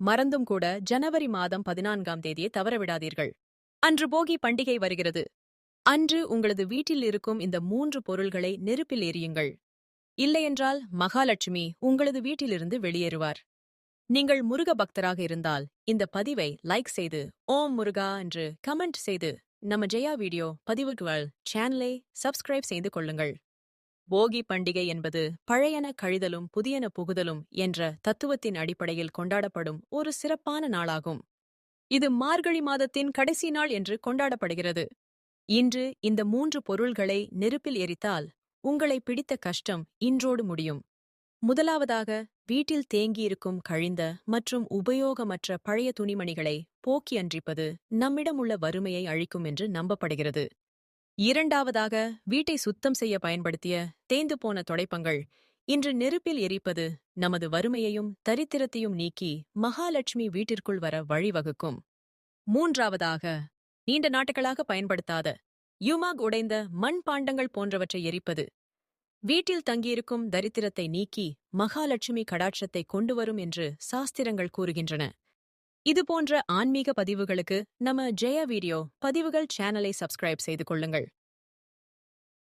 மறந்தும் கூட ஜனவரி மாதம் பதினான்காம் தேதியை தவறவிடாதீர்கள். அன்று போகி பண்டிகை வருகிறது. அன்று உங்களது வீட்டில் இருக்கும் இந்த மூன்று பொருள்களை நெருப்பில் எரியுங்கள் இல்லையென்றால் மகாலட்சுமி உங்களது வீட்டிலிருந்து வெளியேறுவார். நீங்கள் முருக பக்தராக இருந்தால் இந்த பதிவை லைக் செய்து ஓம் முருகா என்று கமெண்ட் செய்து நம்ம ஜெயா வீடியோ பதிவுகள் சேனலை சப்ஸ்கிரைப் செய்து கொள்ளுங்கள். போகி பண்டிகை என்பது பழையன கழிதலும் புதியன புகுதலும் என்ற தத்துவத்தின் அடிப்படையில் கொண்டாடப்படும் ஒரு சிறப்பான நாளாகும். இது மார்கழி மாதத்தின் கடைசி நாள் என்று கொண்டாடப்படுகிறது. இன்று இந்த மூன்று பொருள்களை நெருப்பில் எரித்தால் உங்களை பிடித்த கஷ்டம் இன்றோடு முடியும். முதலாவதாக வீட்டில் தேங்கியிருக்கும் கழிந்த மற்றும் உபயோகமற்ற பழைய துணிமணிகளை போக்கி அன்றிப்பது நம்மிடம் உள்ள வறுமையை அழிக்கும் என்று நம்பப்படுகிறது. இரண்டாவதாக வீட்டை சுத்தம் செய்ய பயன்படுத்திய தேய்ந்து போன தொடைப்பங்கள். இன்று நெருப்பில் எரிப்பது நமது வறுமையையும் தரித்திரத்தையும் நீக்கி மகாலட்சுமி வீட்டிற்குள் வர வழிவகுக்கும். மூன்றாவதாக நீண்ட நாட்களாக பயன்படுத்தாத யுமாக் உடைந்த மண் பாண்டங்கள் போன்றவற்றை எரிப்பது. வீட்டில் தங்கியிருக்கும் தரித்திரத்தை நீக்கி மகாலட்சுமி கடாட்சத்தை கொண்டுவரும் என்று சாஸ்திரங்கள் கூறுகின்றன. இது போன்ற ஆன்மீக பதிவுகளுக்கு நம்ம ஜெயா வீடியோ பதிவுகள் சேனலை சப்ஸ்கிரைப் செய்து கொள்ளுங்கள்.